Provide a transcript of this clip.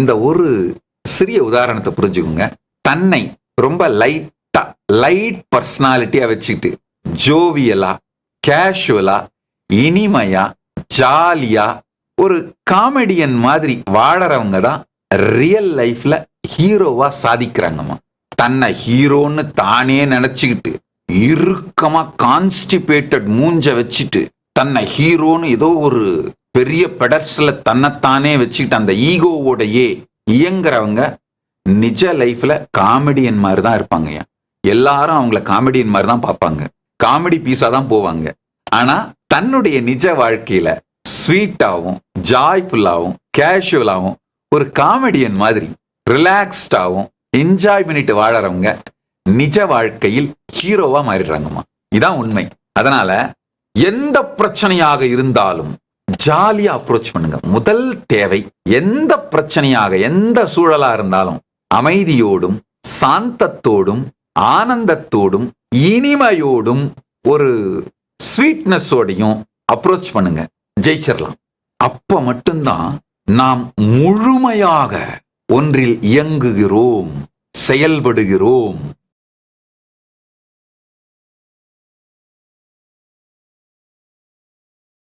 இந்த ஒரு சிறிய உதாரணத்தை புரிஞ்சுக்கோங்க. தன்னை ரொம்ப லைட்டா லைட் பர்சனாலிட்டியா வச்சுக்கிட்டு ஜோவியலா கேஷுவலா இனிமையா ஜாலியா ஒரு காமெடியன் மாதிரி வாழறவங்க தான் ரியல் லைஃப்ல ஹீரோவா சாதிக்கிறாங்கம்மா. தன்னை ஹீரோன்னு தானே நினைச்சுக்கிட்டு இறுக்கமா கான்ஸ்டிபேட்டட் மூஞ்ச வச்சுட்டு தன்னை ஹீரோன்னு ஏதோ ஒரு பெரிய பெடர்ஸ்ல தன்னைத்தானே வச்சுக்கிட்டு அந்த ஈகோவோடையே இயங்குறவங்க நிஜ லைஃப்ல காமெடியன் மாதிரி தான் இருப்பாங்கய்யா. எல்லாரும் அவங்கள காமெடியன் மாதிரி தான் பார்ப்பாங்க. காமெடி பீஸா தான் போவாங்க. ஆனா தன்னுடைய நிஜ வாழ்க்கையில ஸ்வீட்டாகவும் ஜாய்ஃபுல்லாகவும் கேஷுவலாகவும் ஒரு காமெடியன் மாதிரி ரிலாக்ஸ்டாகவும் என்ஜாய் பண்ணிட்டு வாழறவங்க நிஜ வாழ்க்கையில் ஹீரோவா மாறிடுறாங்கம்மா. இதான் உண்மை. அதனால எந்த பிரச்சனையாக இருந்தாலும் ஜாலியா அப்ரோச் பண்ணுங்க. முதல் தேவை எந்த பிரச்சனையாக எந்த சூழலா இருந்தாலும் அமைதியோடும் சாந்தத்தோடும் ஆனந்தத்தோடும் இனிமையோடும் ஒரு ஸ்வீட்னஸோடையும் அப்ரோச் பண்ணுங்க. ஜெயிச்சிடலாம் அப்ப மட்டும்தான் நாம் முழுமையாக ஒன்றில் இயங்குகிறோம் செயல்படுகிறோம்.